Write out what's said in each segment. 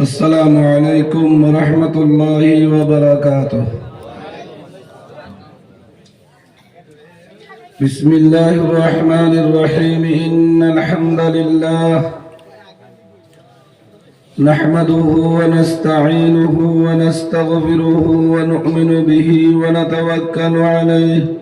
السلام عليكم ورحمة الله وبركاته. بسم الله الرحمن الرحيم. إن الحمد لله نحمده ونستعينه ونستغفره ونؤمن به ونتوكل عليه.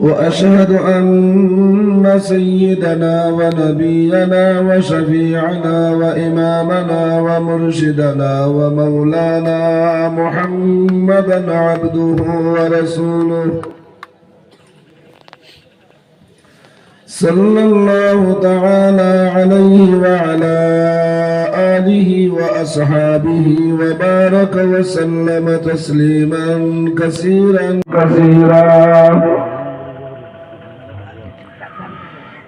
وأشهد أن سيدنا ونبينا وشفيعنا وإمامنا ومرشدنا ومولانا محمدا عبده ورسوله. صلى الله تعالى عليه وعلى آله وأصحابه وبارك وسلم تسليما كثيرا. كثيرا.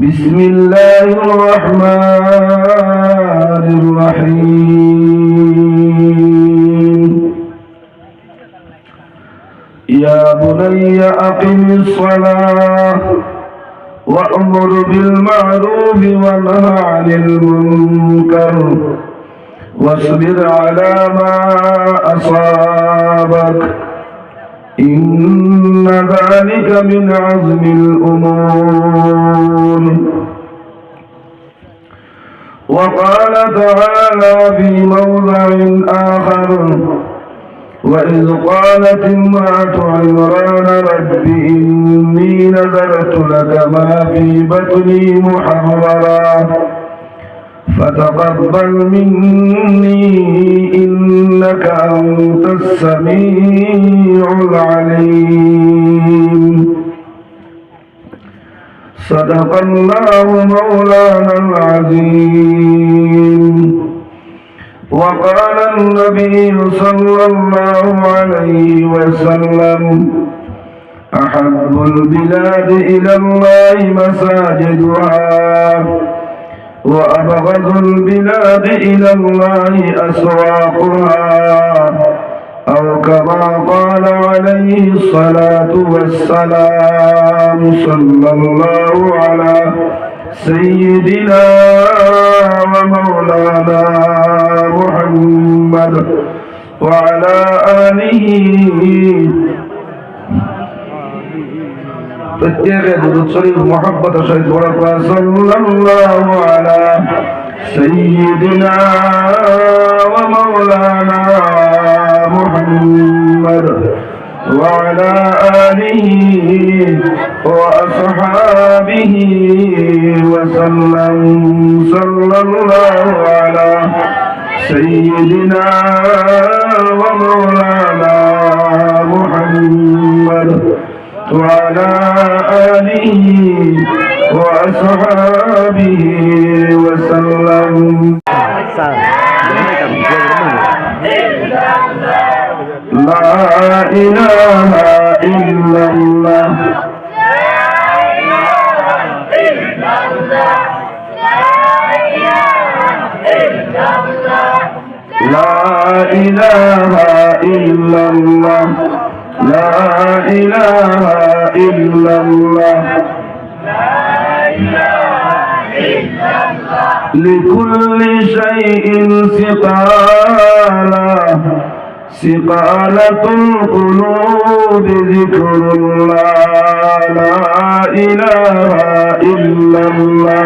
بسم الله الرحمن الرحيم. يا بني أقم الصلاة وأمر بالمعروف وانهى عن المنكر واصبر على ما أصابك. إن ذلك من عزم الأمور. وقال تعالى في موضع آخر وإذ قالت امرأة عمران رب إني نذرت لك ما في بطني محررا. فتقبل مني إنك أنت السميع العليم. صدق الله مولانا العظيم. وقال النبي صلى الله عليه وسلم أحب البلاد إلى الله مساجدها. وأبغض البلاد إلى الله أسواقها. أو كما قال عليه الصلاة والسلام صلى الله على سيدنا ومولانا محمد وعلى آله প্রত্যেকে দুরুদ শরীফ মোহাম্মত সহিত বড় সাল্লাল্লাহু আলা সাইয়্যিদিনা ওয়া মাওলানা মুহাম্মদ وعلى آله وأصحابه وسلم صلى الله على سيدنا ومولانا محمد وعلى آله وأصحابه وسلم. لا إله إلا الله. لا إله إلا الله. لا إله إلا الله لكل شيء سقالا سقالة القلوب ذكر الله لا إله إلا الله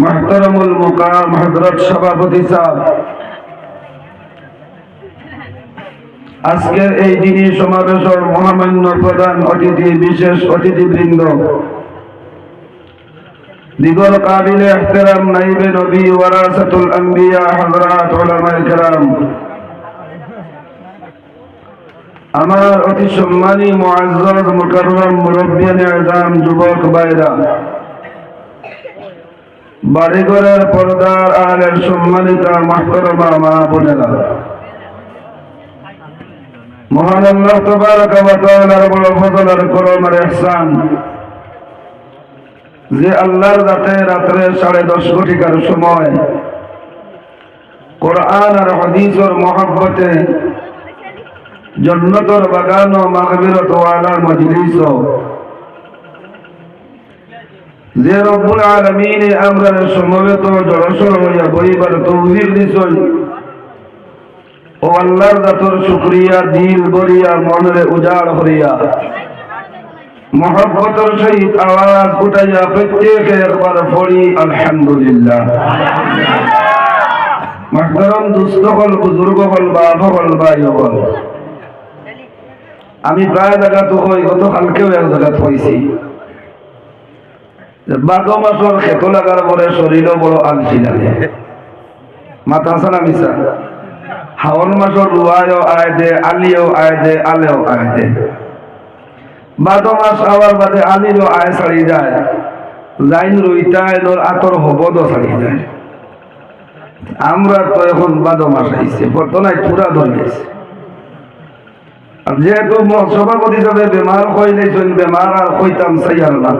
মাহতারামুল মুকাম হযরত সভাপতি সাহেব আজকের এই দিনই সমাবেশের মহামান্য প্রধান অতিথি, বিশেষ অতিথিবৃন্দ। দিগল কাবিলে এহতেরাম নাইবে নবী ওয়ারাসাতুল আম্বিয়া, হযরত উলামায়ে কেরাম। আমার অতি সম্মানী মুআজ্জাজ, মুকাররম, মুরব্বিয়ান আযম, যুবক ভাইরা। বাড়িঘরের পর্দার আলের সম্মানিতা মাহতরমা মা বোনেরা। মহান আল্লাহ তবারক বড় ফজল আর করম যে আল্লাহর রাতে সাড়ে দশ ঘটিকার সময় কোরআন আর হাদিসের মহব্বতে জন্নতর বাগান ও মাগবিরত ওয়ালা মজলিস যে রব্বুল আলামিন আমরা সমবেত জড়সড় হইয়া বইবার তৌফিক দিছই ও আল্লাহর দাতর শুক্রিয়া, দিল বরিয়া মনরে উজাড় হরিয়া মহব্বতর সহিত আওয়াজ উঠাইয়া প্রত্যেকে একবার পড়ি, আলহামদুলিল্লাহ। মাহতারাম দুস্থ হল বুজুর্গ হল বাপ হল ভাই হল আমি প্রায় জায়গাত হই গত কালকেও এক জায়গাত হয়েছি বাঘ মাসর খেত লাগার পরে শরীরও বড় আলসি লাগে। মাথা আছে না মিশা হাওন মাসর রুয়ায়ও আয় দে, আলিও আয় দে, আলেও আয় দে। বাদ মাস আবার বাদে আলিরও আয় ছাড়ি যায়। লাইন রইটায় নোর আতর হবদও ছাড়ি যায়। আমরা তো এখন বাদ মাস আইছে বর্তমানে পুরা ধরেছে যেহেতু সভাপতি হিসাবে বেমার হইলেছেন বেমার আর হইতাম চাই আর না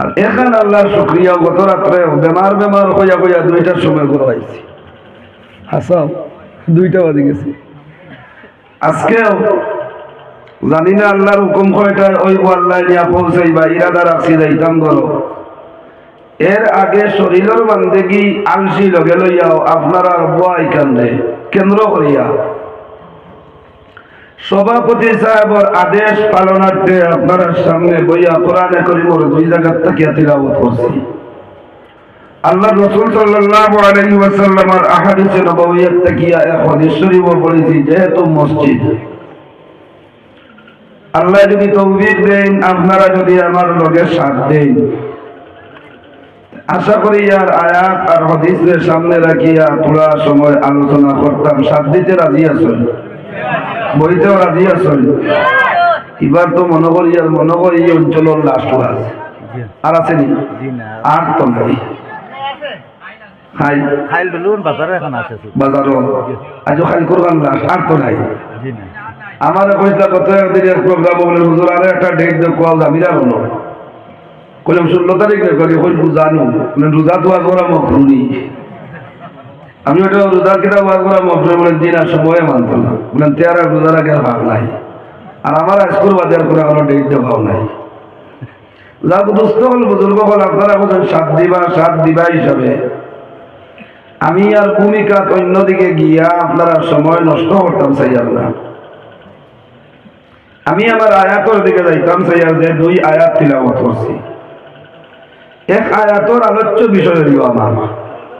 আর এখানে আল্লাহ শুক্রিয়া গত রাত্রে বেমার বেমার হইয়া হইয়া দুইটার সময় করে আইছি হাসাও দুইটা বাজে গেছে। আজকেও জানি না আল্লাহর হুকুম কয়টা ওই আল্লাহ নিয়ে পৌঁছাই বা ইরাদা রাখছি যাইতাম ধরো এর আগে শরীরের বান্দেগি আলসি লগে লইয়াও আপনারা বুয়াই কান্দে। কেন্দ্র করিয়া। সভাপতি সাহেবর আদেশ পালনার্থে আপনারা সামনে বইয়া কোরআনে করিমর দুই জায়গার তাকিয়া তিলাবত করছি। আল্লাহ রসুল আহাদিসে তাকিয়া যেহেতু মসজিদ। আল্লাহ যদি দেন, আপনারা যদি আমার লগে সাথ দেন। আশা করি আর আয়াত আর হাদিসের সামনে রাখিয়া পুরা সময় আলোচনা করতাম। সাথ দিতে রাজি আছেন? বইতেও রাজি আছেন? এবার তো মনে করি আর মনে করি এই অঞ্চলের লাস্ট আছে। জি। আর আছে নি জি। আর তো নাই। আমার কইসলা কত একদিনের প্রোগ্রাম বলে হুজুর আর একটা ডেট দেখো কইলাম ষোলো তারিখ জানো রোজা তো ওরা আমি ওটা রোজা কিনা ওয়াজ করা মকরুনি বলে দিন আর সময় মানতো না। বললাম তেয়ার আর রোজা রাখার ভাব নাই। আর আমার স্কুল বাজার করে কোনো ডেট ভাব নাই। যাক দুস্থ হল বুজুর্গ হল আপনারা বলছেন সাত দিবা সাত দিবা হিসাবে। আমি আর ভূমিকা অন্যদিকে গিয়া আপনারা সময় নষ্ট করতাম, চাই না। আমি আমার আয়াতর দিকে যাইতাম, চাই যে দুই আয়াত তিলাবত করছি। এক আয়াতর আলোচ্য বিষয় হইল আমার।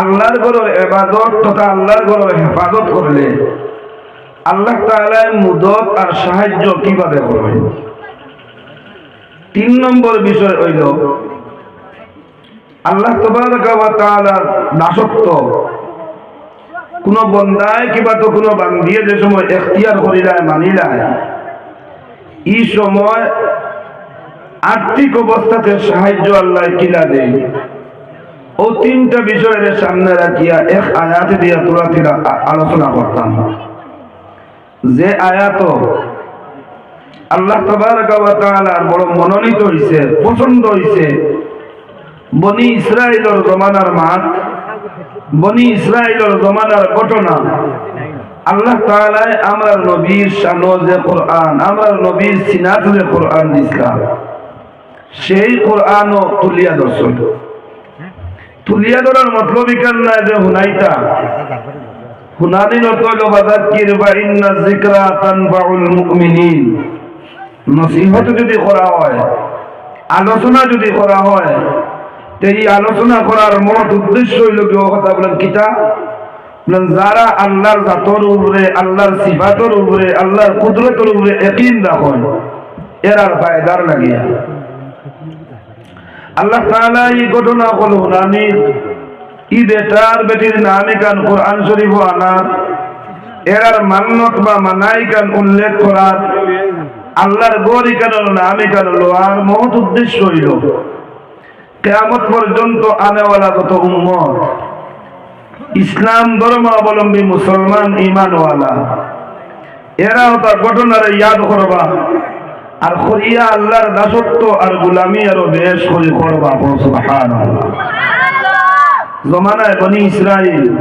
আল্লাহর ঘরের এবাদত তথা আল্লাহর ঘরের হেফাজত করলে আল্লাহ তাআলা মুদত আর সাহায্য কীভাবে করবেন তিন নম্বর বিষয় হইল, আল্লাহ তাআলার দাসত্ব। কোন বন্দায় কিবা তো কোনো বান্দিয়ে যে সময় এখতিয়ার করিলায় মানিলায় এই সময় আর্থিক অবস্থাতে সাহায্য আল্লাহ কিলা দেয়। ও তিনটা বিষয়ের সামনে রাখিয়া এক আয়াত দিয়া তোরা তিরা আলোচনা করতাম। যে আয়াত আল্লাহ তাআলার বড় মনোনীত হইছে, পছন্দ হইছে, বনি ইসরায়েলের জমানার মাঠ, বনি ইসরায়েলের জমানার ঘটনা, আল্লাহ তাআলাই আমার নবীর শানো যে কোরআন, আমার নবীর যে কোরআন দিছিলাম। সেই কোরআনও তুলিয়া দর্শন তুলিয়া ধরার মতলব ইকান নাই যে হুনাইতা হুনানি নতল বাযাক্কির বা ইন্না যিকরা তানফাউল মুমিনিন? নসিহত যদি করা হয়, আলোচনা যদি করা হয়, তো এই আলোচনা করার মত উদ্দেশ্য হইল কি? কথা বলেন, কিতা? যারা আল্লাহর জাতর উপরে, আল্লাহর সিফাতর উপরে, আল্লাহর কুদরতের উপরে একদিন রাখেন এরার ফায়দার লাগিয়া। আল্লাহ এই ঘটনা হল হুনানির ই বেটার বেটির নামে কান কোরআন শরীফ আনার এরার মান্নত বা মানাই কান উল্লেখ করার? আল্লাহর গড়ি কান নামে কান লোয়ার মহৎ উদ্দেশ্য হইল, কেয়ামত পর্যন্ত আনেওয়ালা কত উম্মত। ইসলাম ধর্মাবলম্বী মুসলমান ইমানওয়ালা। এরা হতা ঘটনার ইয়াদ করবা। আর করিয়া আল্লাহর দাসত্ব আর গুলামি আরও বেশ করে করবা সুবহানাল্লাহ। জমানায় বনি ইসরাইল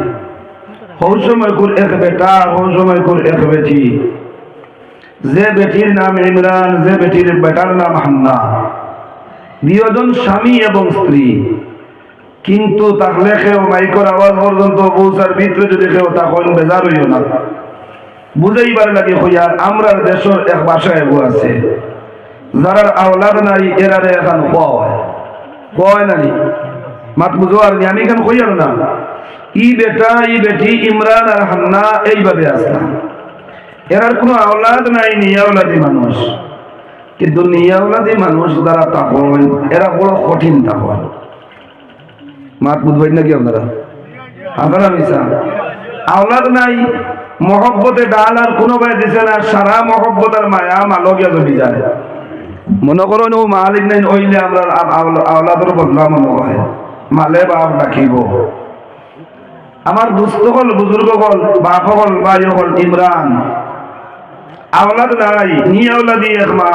হৌ সময় কুর এক বেটা হৌ সময় কুর এক বেটি। যে বেটির নাম ইমরান, যে বেটির বেটার নাম হান্না। দুজন স্বামী এবং স্ত্রী। কিন্তু তাহলে কেউ মাইকর আওয়াজ পর্যন্ত পৌঁছার ভিতরে যদি কেউ তখন বেজার হইও না। বুঝাইবার লাগে হইয়ার আমরার দেশের এক গো আছে। যারা আওলাদ নাই, এরারে এখন কয়। কয় নানি মাত বুঝো আর আমি কেন কইয়ার না? ই বেটা, ই বেটি, ইমরান আর হান্না এইভাবে আসলাম। এরার কোনো আওলাদ নাই নিয়াওলাদি মানুষ। কিন্তু নিয়াওলাদি মানুষ দ্বারা তখন এরা বড় কঠিন তখন মাত বুঝবেন নাকি আপনারা? আপনারা মিশা আওলাদ নাই, মহব্বতে ডাল আর কোনো ভাই দিছে না, সারা মহব্বত আর মায়া মালকিয়া জমি যায়। মনে করো ও মালিক নাই, ওইলে আমরা আওলাদের বদলা মনে হয়। মালে বাপ ডাকিব। আমার দুস্থ হল, বুজুর্গ হল, বাপ হল, ভাই হল, ইমরান। আওলাদ নাই নি আওলাদি এক মা।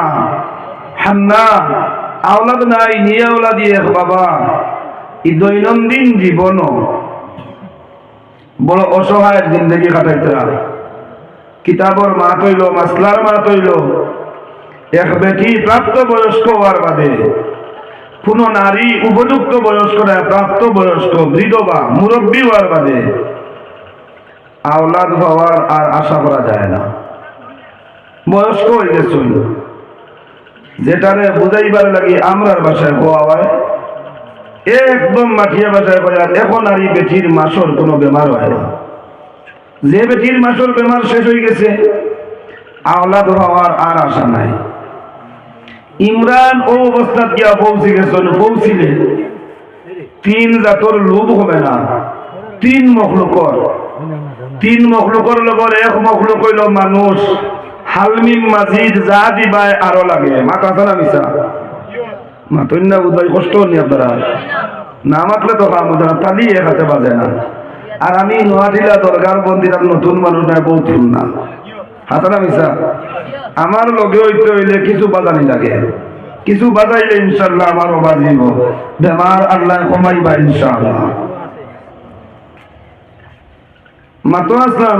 হান্না, আওলাদ নাই নি আওলাদি এক বাবা। এই দৈনন্দিন জীবন বড় অসহায় জিন্দগি কাটাইতরা কিতাবর মা তৈল মাসলার মা তৈল এক বেটি প্রাপ্ত বয়স্ক হওয়ার বাদে কোন নারী উপযুক্ত বয়স্ক নয় প্রাপ্ত বয়স্ক, বিধবা, মুরব্বী হওয়ার বাদে আওলাদ হওয়ার আর আশা করা যায় না। বয়স্ক হয়ে গেছুন যেটারে বুঝাইবার লাগি আমরার বাসায় হওয়া হয় একদম মাঠিয়া বাসায় কয়ার এখন আর এই বেটির মাসর কোনো বেমার হয় না। যে বেটির মাসর বেমার শেষ হয়ে গেছে, আওলাদ হওয়ার আর আশা নাই। ইমরান ও অবস্থা গিয়া পৌঁছে গেছেন, পৌঁছিলে। তিন জাতর লোভ হবে না। তিন মখলুকর। তিন মখলুকর লগর, এক মখলুক হইল মানুষ। হালমিম মাজিদ যা দিবাই আরও লাগে। মাথা মিশা না বুঝাই কষ্ট নি আপনারা। না মাতলে তো কাম তালি এক হাতে বাজে না। আর আমি নোয়াটিলা দরগার বন্দির নতুন মানুষ নাই বহুত না হাতারা মিশা আমার লগে হইতে হইলে কিছু বাজানি লাগে। কিছু বাজাইলে ইনশাল্লাহ আমারও বাজিব বেমার আল্লাহ কমাইবা ইনশাল্লাহ মাতো আসলাম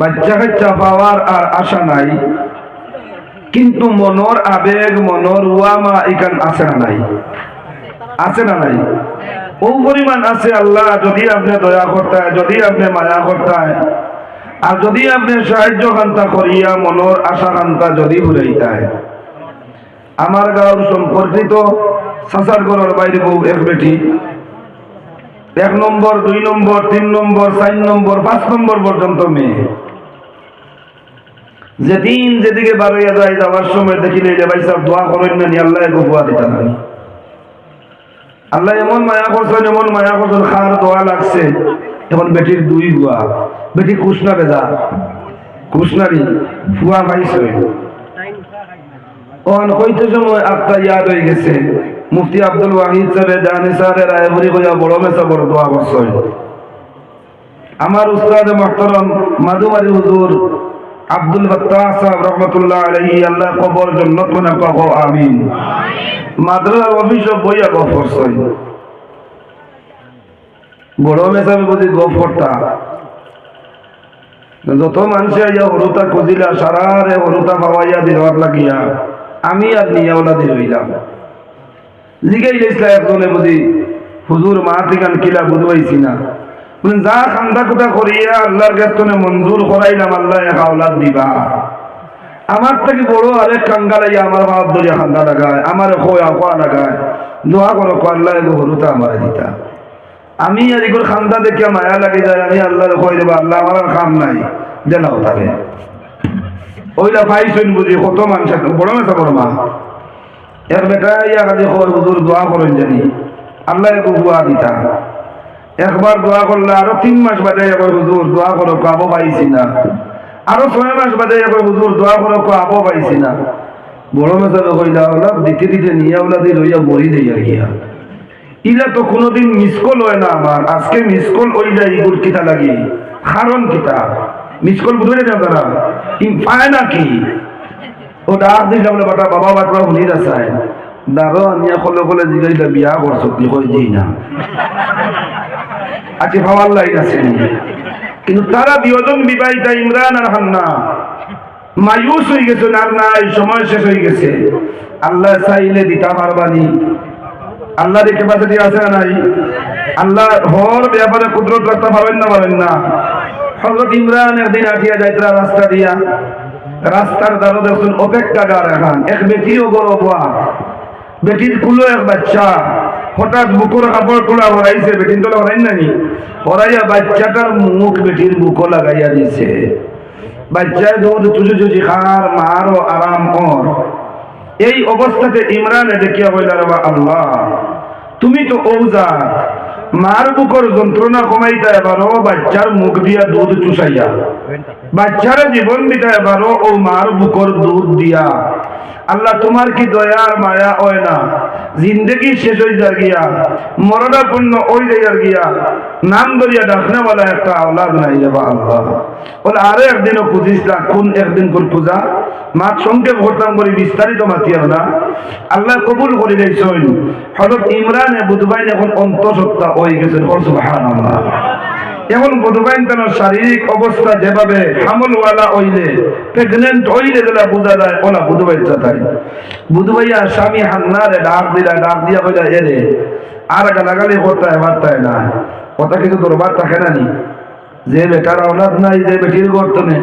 বাচ্চা কাচ্চা পাওয়ার আর আশা নাই, কিন্তু মনর আবেগ, মনর ওয়ামা এখান আছে না নাই? আছে না নাই? ও পরিমাণ আছে আল্লাহ, যদি আপনি দয়া করতায়, যদি আপনি মায়া করতায়, আর যদি আপনি সাহায্য কান্তা করিয়া মনর আশা কান্তা যদি ঘুরাইতায় আমার গাঁর সম্পর্কিত সাসার ঘরের বাইরে বউ, এক বেটি। এক নম্বর, দুই নম্বর, তিন নম্বর, চার নম্বর, পাঁচ নম্বর পর্যন্ত মেয়ে। যেদিন যেদিকে বারোইয়া যায় যাওয়ার সময় দেখিলে ভাই সাহেব দোয়া করেন না নি আল্লাহ গোয়া আল্লাহ এমন মায়া করছেন, এমন মায়া করছেন, খার দোয়া লাগছে। বেটির দুই বুয়া, বেটি বেজা। ফুয়া ওখান হইতে সময় একটা ইয়াদ হয়ে গেছে। মুফতি আব্দুল ওয়াহিদ সাহেব জাহানি সাহেবের রায়পুরি কইয়া বড় মেসা বড় দোয়া করছেন আমার উস্তাদ মহতরম মাধুমারি হুজুর আব্দুল আল্লাহ কবর জন্নত মাদ্রাসার অফিসে বইয়া গফ করছেন বড় মেসাবে বুঝি গফ করতা যত মানুষে আইয়া খুঁজিলা, সারারে লাগিয়া আমি আর নিয়াওলা দিয়ে রইলাম। জিগাই গেছিলা একজনে বুঝি হুজুর, মা থেকে কিলা বুঝবাইছি না যা খান্দা কুটা করিয়া আল্লাহর গেস্তনে মঞ্জুর করাইলাম, আল্লাহ এক আওলাদ দিবা। আমার থেকে বড় আরেক কাঙ্গা লাইয়া আমার ভাব ধরিয়া খান্দা লাগায়, আমার খোয়া খোয়া লাগায়। দোয়া করো আল্লাহ এগো হরুতা আমার দিতা। আমি আর এগুলো খান্দা দেখিয়া মায়া লাগে যায়, আমি আল্লাহর কই দেবো, আল্লাহ আমার আর খাম নাই। দেনাও তাহলে ওইলা পাইছেন বুঝি, কত মানুষ বড় মেসা বড় মা। এর বেটা ইয়া কাজে খবর হুজুর দোয়া করেন জানি, আল্লাহ এগো হুয়া দিতা। একবার দোয়া করলে আরও তিন মাস বাদে একবার হুজুর দোয়া করো আবো পাইছি না। আরও ছয় মাস বাদে একবার হুজুর দোয়া করো আবো পাইছি না। বড় মেসাবে কইলা ওলা দিতে দিতে নিয়ে ওলা দিয়ে লইয়া মরি আর গিয়া ইলা তো কোনোদিন মিস কল হয় না আমার। আজকে মিস কল ওই যায় ইগুর কিতা লাগি? কারণ কিতা? মিস কল বুঝে না তারা। পায় না কি? ও ডাক দিলে বলে বাটা বাবা বাটরা শুনি যাচায় কলে কলে বিয়া না আছে কিন্তু মায়ুস হয়ে গেছে, আর নাই, সময় শেষ হয়ে গেছে। আল্লাহ চাইলে দিতা পারবানি আল্লাহর ক্যাপাসিটি আছে নাই? আল্লাহ হর ব্যাপারে কুদরত রাখতে পারবেন না পারবেন না। হজরত ইমরান একদিন আঠিয়া যাইতরা রাস্তা দিয়া। রাস্তার দ্বারা দেখুন অপেক্ষা গার এখন। এক বেটিও গরো বুয়া বেটির কুলো এক বাচ্চা। হঠাৎ বুকুর কাপড় তোলা হরাইছে বেটিন তোলা হরাই নানি হরাইয়া বাচ্চাটার মুখ বেটির বুকো লাগাইয়া দিছে। বাচ্চায় দৌড় তুজু জুজি খার মারো আরাম কর এই অবস্থাতে ইমরানে দেখিয়া বইলা বা আল্লাহ তুমি তো ঔজাত মার বুকর যন্ত্রণা কমাইতা এবারও বাচ্চার মুখ দিয়া দুধ চুষাইয়া। বাচ্চার জীবন দিতা এবারও ও মার বুকর দুধ দিয়া। আল্লাহ, তোমার কি দয়ার মায়া হয় না? জিন্দগি শেষ হয়ে যার গিয়া মরণাপূর্ণ ওই যাইয়ার গিয়া, নাম ধরিয়া ডাকনেওয়ালা একটা আওলাদ নাই যাবা আল্লাহ। বলে, আরও একদিনও পঁচিশ লাখ কোন একদিন কোন পূজা? মাত সংক্ষেপ করতাম বলি, বিস্তারিত মাতিয়ার না আল্লাহ কবুল করে দিয়েছেন হজরত ইমরানে বুধবাইন এখন অন্তঃসত্ত্বা হয়ে গেছেন। এখন বুধবাইন তার শারীরিক অবস্থা যেভাবে হামলওয়ালা হইলে প্রেগনেন্ট হইলে যেটা বোঝা যায়, ওলা বুধবাই তাই। বুধবাইয়া স্বামী হান্নারে ডাক দিলা, ডাক দিয়া কইলা, এরে, আর গালাগালি করতে বার্তায় না। কথা কিছু তোর বার্তা খেনা নি? যে বেটার অলাদ নাই, যে বেটির গর্তনে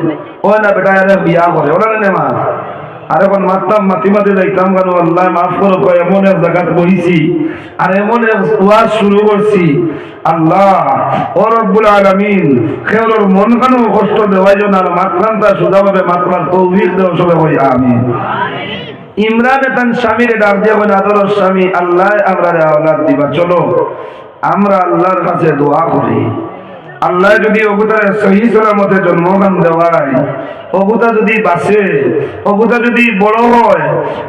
ও না বেটা, এরা বিয়া করে, ওরা নে মা আর এখন মারতাম মাতি মাতি যাইতাম কেন? আল্লাহ মাফ করো, কয় এমন এক জায়গাত বহিছি, আর এমন এক ওয়াজ শুরু করছি। আল্লাহ, ও রব্বুল আলামিন খেওর মন কানো কষ্ট দেওয়াই জন্য আর মাত্রান্তা সুদাভাবে মাত্রার তৌফিক দেওয়া সবাই কই আমিন। ইমরান তান স্বামীর ডাক দিয়ে বলে আদর স্বামী, আল্লাহ আমরা আওলাদ দিবা। চলো, আমরা আল্লাহর কাছে দোয়া করি। আল্লাহ যদি অবতারে সহি সালামতে জন্মগান দেওয়ায় অবতা যদি বাঁচে অবতা যদি বড় হয়,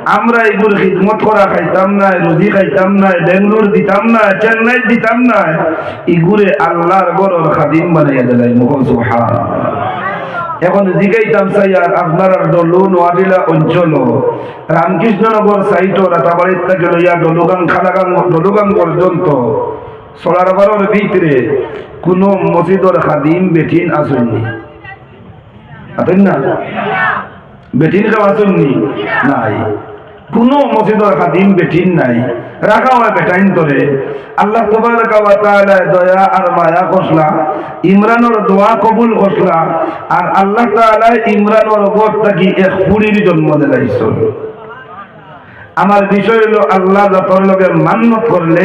আমরা এগুলো খিদমত করা খাইতাম না রুজি খাইতাম না বেঙ্গলোর দিতাম না চেন্নাই দিতাম না এগুলো আল্লাহর গরর খাদিম বানাইয়া দিলাই মুখ সুবহান এখন জিগাইতাম চাই আর আপনার ডলু নোয়াডিলা অঞ্চল। রামকৃষ্ণনগর সাইট রাতাবাড়ির থেকে লইয়া ডলুগাং খালাগাং ডলুগাং পর্যন্ত সোলারবারের ভিতরে কোনো মসজিদর খাদিম বেঠিন আসেননি। আতেন না? বেঠিন কেউ আসেননি? নাই। কোনো মসজিদর খাদিম বেঠিন নাই। রাখা হয় বেটাইন করে আল্লাহ দয়া আর মায়া করছলা ইমরানের দোয়া কবুল করছলা আর আল্লাহ তাআলা ইমরানের থাকি এক পুরীর জন্ম দিলাইছিল আমার বিষয় হলো আল্লাহ যতর লগে মান্নত করলে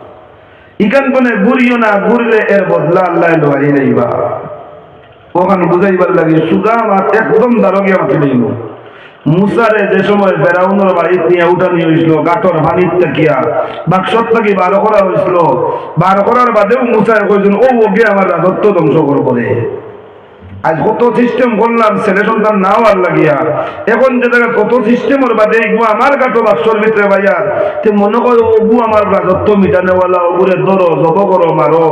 একান্তনে ঘুরিও না ঘুরলে এর বদলা আল্লাহ লোয়াই লাইবা ওখানে বুঝাইবার লাগে সুগা মাত একদম দারোগে মাতি লইব মুসারে যে সময় ফেরাউনের বাড়িতে নিয়ে উঠানি হয়েছিল গাঁটর ভানির তাকিয়া বাক্সত থাকি বার করা হয়েছিল বার করার বাদেও মুসায় কইছেন, ও, ওকে আমার রাজত্ব ধ্বংস করে আজ কত সিস্টেম করলাম, ছেলে সন্তান নাও আর লাগিয়া। এখন যে জায়গায় কত সিস্টেমের বাদে এগুলো আমার গাটো বাক্সর ভিতরে ভাইয়া। তে মনে করো ওগু আমার রাজত্ব মিটানেওয়ালা ওগুরে ধরো, জব করো, মারো।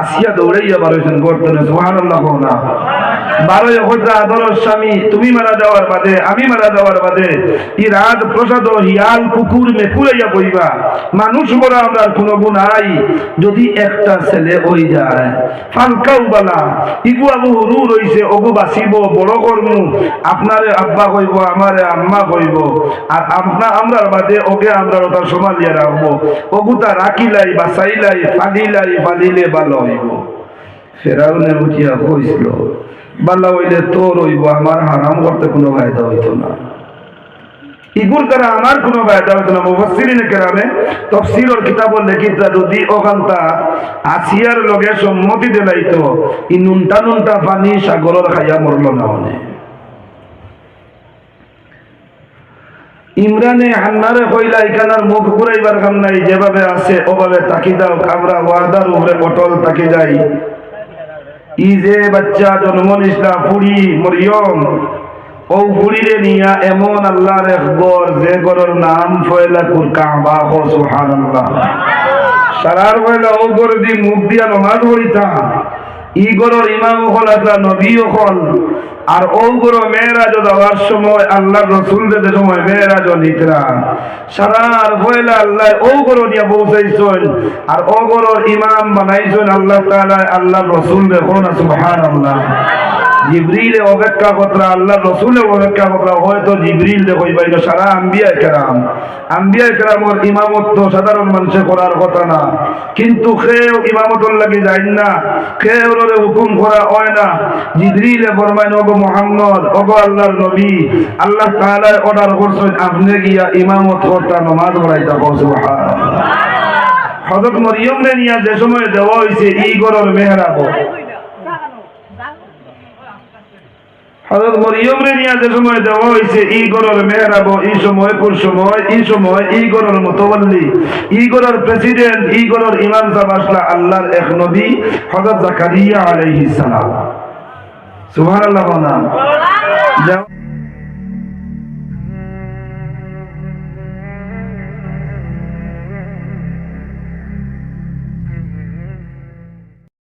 আসিয়া দৌড়াইয়া বারোইছেন গর্তনে সুহান আল্লাহ না। আদরের স্বামী, তুমি মারা যাওয়ার বাদে, আমি মারা যাওয়ার বাদে ই রাত প্রসাদ হিয়াল কুকুর মেকুরাইয়া বইবা। মানুষ বলা আমরা কোনো গুণ নাই, যদি একটা ছেলে হই যায়। ফালকাও বালা ইগু আবু হরু রইছে অগু বাঁচিব, বড় কর্মু আপনারে আব্বা কইব, আমারে আম্মা কইব, আর আপনা আমরার বাদে ওকে আমরা ওটা সমালিয়া রাখব। অগুতা রাখিলাই বাঁচাইলাই ফালিলাই ফালিলে ভালো হইব। ফেরাউনে উঠিয়া কইছিল বাল্লা হইলে তোর হইব, আমার হারাম করতে কোনো ফায়দা হইতো না। ইগুর দ্বারা আমার কোনো ফায়দা হইতো না মুফাসসিরিনে কেরামে তাফসীরের কিতাব লেখিতা যদি ওখানটা আসিয়ার লগে সম্মতি দিলাইতো ই নুনটা নুনটা পানি সাগরের খাইয়া মরল না মনে ইমরানে হান্নারে কইলা ইখানার মুখ ঘুরাইবার কাম নাই, যেভাবে আছে ওভাবে তাকি দাও আমরা ওয়াদার উপরে অটল তাকি যাই। ই যে বাচ্চা জন্ম নিসলা ফুড়ি মরিয়ম ও ফুড়িরে নিয়া এমন আল্লাহর এক গর যে গরের নাম ফয়লা কুর কাবা ও সুবহানাল্লাহ। সারার ফয়লা ও গর দি মুখ দিয়া নমাজ পড়িতা। ই গরর ইমাম হল একটা নবী হল। আর ও গরো মেয়েরাজ দেওয়ার সময় আল্লাহ রসুল যে সময় মেয়েরাজ নিতরা সারার ফয়লা আল্লাহ ও গরো নিয়ে পৌঁছাইছেন। আর ও গরর ইমাম বানাইছেন আল্লাহ তাআলা আল্লাহ রসুল দেখুন সুবহানাল্লাহ। জিবরিলে অপেক্ষা কতরা আল্লাহ রসুলে অপেক্ষা কতরা হয়তো জিবরিল দেখই পাইল সারা আম্বিয়া কেরাম। আম্বিয়া কেরামর ইমামত তো সাধারণ মানুষে করার কথা না। কিন্তু খেয়েও ইমামতর লাগে যায় না খেয়ে ওরে হুকুম করা হয় না। জিবরিলে ফরমাইন, ওগো মোহাম্মদ, ওগো আল্লাহর নবী, আল্লাহ তাআলা অর্ডার করছেন, আপনি গিয়া ইমামত করতা নমাজ পড়াইতা সুবহানাল্লাহ। হযরত মরিয়ম নিয়া যে সময় দেওয়া হইছে ই গরর মেহরাব। হযরত মরিয়ম রে নিয়া যে সময় দেওয়া হইছে ই গরর মেহরাব এই সময় কোন সময় এই সময় ই গরর মুতাওয়াল্লি ই গরর প্রেসিডেন্ট ই গরর ইমাম সাহেব আসলা আল্লাহর এক নবী হযরত জাকারিয়া আলাইহিস সালাম। সুবহানাল্লাহ নাম